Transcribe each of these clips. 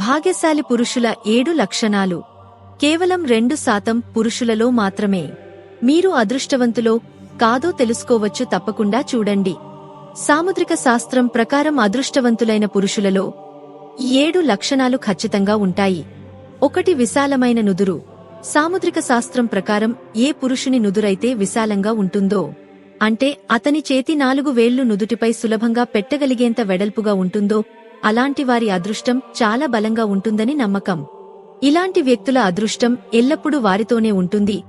భాగ్యశాలి పురుషుల ఏడు లక్షణాలు. కేవలం రెండు శాతం పురుషులలో మాత్రమే. మీరు అదృష్టవంతులో కాదో తెలుసుకోవచ్చు తప్పకుండా చూడండి. సాముద్రిక శాస్త్రం ప్రకారం అదృష్టవంతులైన పురుషులలో ఏడు లక్షణాలు ఖచ్చితంగా ఉంటాయి. ఒకటి విశాలమైన నుదురు. సాముద్రిక శాస్త్రం ప్రకారం ఏ పురుషుని నుదురైతే విశాలంగా ఉంటుందో అంటే అతని చేతి నాలుగు వేళ్ళు నుదుటిపై సులభంగా పెట్టగలిగేంత వెడల్పుగా ఉంటుందో అలాంటి వారి అదృష్టం చాలా బలంగా ఉంటుందని నమ్మకం. ఇలాంటి వ్యక్తుల అదృష్టం ఎల్లప్పుడూ వారితోనే ఉంటుంది.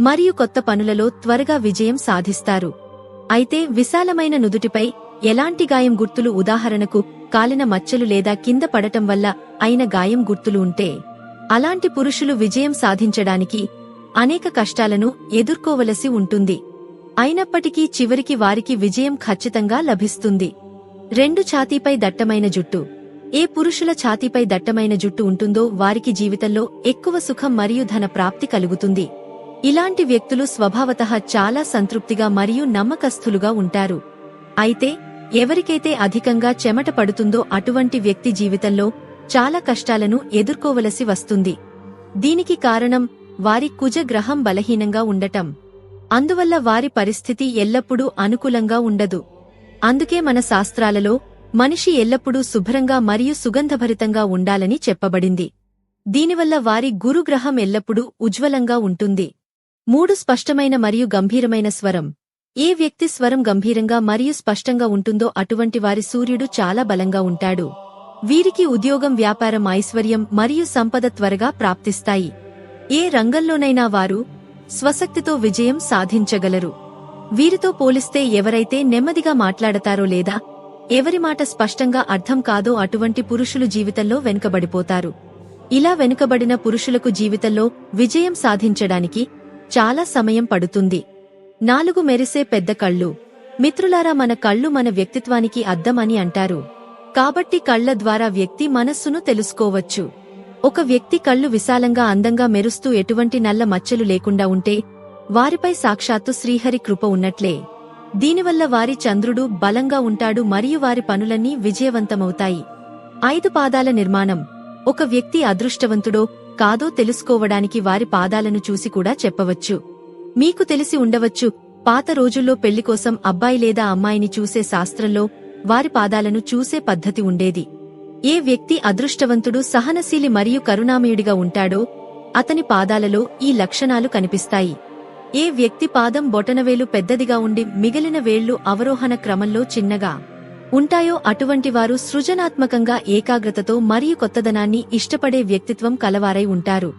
మరియు కొత్త పనులలో త్వరగా విజయం సాధిస్తారు. అయితే విశాలమైన నుదుటిపై ఎలాంటి గాయం గుర్తులు ఉదాహరణకు కాలిన మచ్చలు లేదా కింద పడటం వల్ల అయిన గాయం గుర్తులు ఉంటే. అలాంటి పురుషులు విజయం సాధించడానికి అనేక కష్టాలను ఎదుర్కోవలసి ఉంటుంది. అయినప్పటికీ చివరికి వారికి విజయం ఖచ్చితంగా లభిస్తుంది. రెండు ఛాతీపై దట్టమైన జుట్టు. ఏ పురుషుల ఛాతీపై దట్టమైన జుట్టు ఉంటుందో వారికి జీవితంలో ఎక్కువ సుఖం మరియు ధన ప్రాప్తి కలుగుతుంది. ఇలాంటి వ్యక్తులు స్వభావతః చాలా సంతృప్తిగా మరియు నమ్మకస్థులుగా ఉంటారు. అయితే ఎవరికైతే అధికంగా చెమట పడుతుందో అటువంటి వ్యక్తి జీవితంలో చాలా కష్టాలను ఎదుర్కోవలసి వస్తుంది. దీనికి కారణం వారి కుజ గ్రహం బలహీనంగా ఉండటం. అందువల్ల వారి పరిస్థితి ఎల్లప్పుడూ అనుకూలంగా ఉండదు. అందుకే మన శాస్త్రాలలో మనిషి ఎల్లప్పుడూ శుభ్రంగా మరియు సుగంధభరితంగా ఉండాలని చెప్పబడింది. దీనివల్ల వారి గురుగ్రహం ఎల్లప్పుడూ ఉజ్వలంగా ఉంటుంది. మూడు స్పష్టమైన మరియు గంభీరమైన స్వరం. ఏ వ్యక్తి స్వరం గంభీరంగా మరియు స్పష్టంగా ఉంటుందో అటువంటి వారి సూర్యుడు చాలా బలంగా ఉంటాడు. వీరికి ఉద్యోగం వ్యాపారం ఐశ్వర్యం మరియు సంపద త్వరగా ప్రాప్తిస్తాయి. ఏ రంగంలోనైనా వారు స్వశక్తితో విజయం సాధించగలరు. వీరితో పోలిస్తే ఎవరైతే నెమ్మదిగా మాట్లాడతారో లేదా ఎవరి మాట స్పష్టంగా అర్థం కాదో అటువంటి పురుషులు జీవితంలో వెనుకబడిపోతారు. ఇలా వెనుకబడిన పురుషులకు జీవితంలో విజయం సాధించడానికి చాలా సమయం పడుతుంది. నాలుగు మెరిసే పెద్ద కళ్ళు. మిత్రులారా మన కళ్ళు మన వ్యక్తిత్వానికి అద్దం అని అంటారు. కాబట్టి కళ్ళ ద్వారా వ్యక్తి మనస్సును తెలుసుకోవచ్చు. ఒక వ్యక్తి కళ్ళు విశాలంగా అందంగా మెరుస్తూ ఎటువంటి నల్ల మచ్చలు లేకుండా ఉంటే వారిపై సాక్షాత్తు శ్రీహరి కృప ఉన్నట్లే. దీనివల్ల వారి చంద్రుడు బలంగా ఉంటాడు మరియు వారి పనులన్నీ విజయవంతమవుతాయి. ఐదు పాదాల నిర్మాణం. ఒక వ్యక్తి అదృష్టవంతుడో కాదో తెలుసుకోవడానికి వారి పాదాలను చూసి కూడా చెప్పవచ్చు. మీకు తెలిసి ఉండవచ్చు పాత రోజుల్లో పెళ్ళి కోసం అబ్బాయి లేదా అమ్మాయిని చూసే శాస్త్రంలో వారి పాదాలను చూసే పద్ధతి ఉండేది. ఏ వ్యక్తి అదృష్టవంతుడు సహనశీలి మరియు కరుణామయుడిగా ఉంటాడో అతని పాదాలలో ఈ లక్షణాలు కనిపిస్తాయి. ఏ వ్యక్తి పాదం బొటనవేలు పెద్దదిగా ఉండి మిగిలిన వేళ్ళు అవరోహణ క్రమంలో చిన్నగా ఉంటాయో అటువంటి వారు సృజనాత్మకంగా ఏకాగ్రతతో మరియు కొత్తదనాన్ని ఇష్టపడే వ్యక్తిత్వం కలవారై ఉంటారు.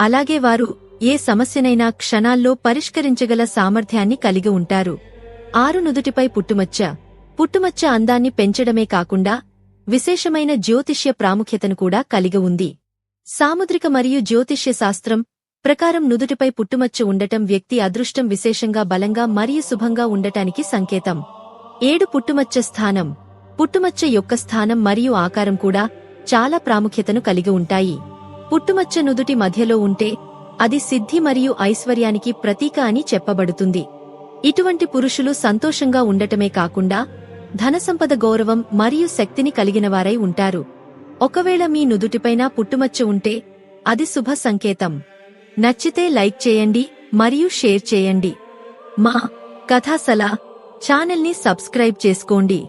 అలాగే వారు ఏ సమస్యనైనా క్షణాల్లో పరిష్కరించగల సామర్థ్యాన్ని కలిగి ఉంటారు. ఆరు నుదుటిపై పుట్టుమచ్చ. పుట్టుమచ్చ అందాన్ని పెంచడమే కాకుండా విశేషమైన జ్యోతిష్య ప్రాముఖ్యతను కూడా కలిగి ఉంది. సాముద్రిక మరియు జ్యోతిష్య శాస్త్రం ప్రకారం నుదుటిపై పుట్టుమచ్చు ఉండటం వ్యక్తి అదృష్టం విశేషంగా బలంగా మరియు శుభంగా ఉండటానికి సంకేతం. ఏడు పుట్టుమచ్చ స్థానం. పుట్టుమచ్చ యొక్క స్థానం మరియు ఆకారం కూడా చాలా ప్రాముఖ్యతను కలిగి ఉంటాయి. పుట్టుమచ్చ నుదుటి మధ్యలో ఉంటే అది సిద్ధి మరియు ఐశ్వర్యానికి ప్రతీక అని చెప్పబడుతుంది. ఇటువంటి పురుషులు సంతోషంగా ఉండటమే కాకుండా ధనసంపద గౌరవం మరియు శక్తిని కలిగినవారై ఉంటారు. ఒకవేళ మీ నుదుటిపైన పుట్టుమచ్చ ఉంటే అది శుభ సంకేతం. నచ్చితే లైక్ చేయండి మరియు షేర్ చేయండి. మా కథాసలా ఛానల్ని సబ్స్క్రైబ్ చేసుకోండి.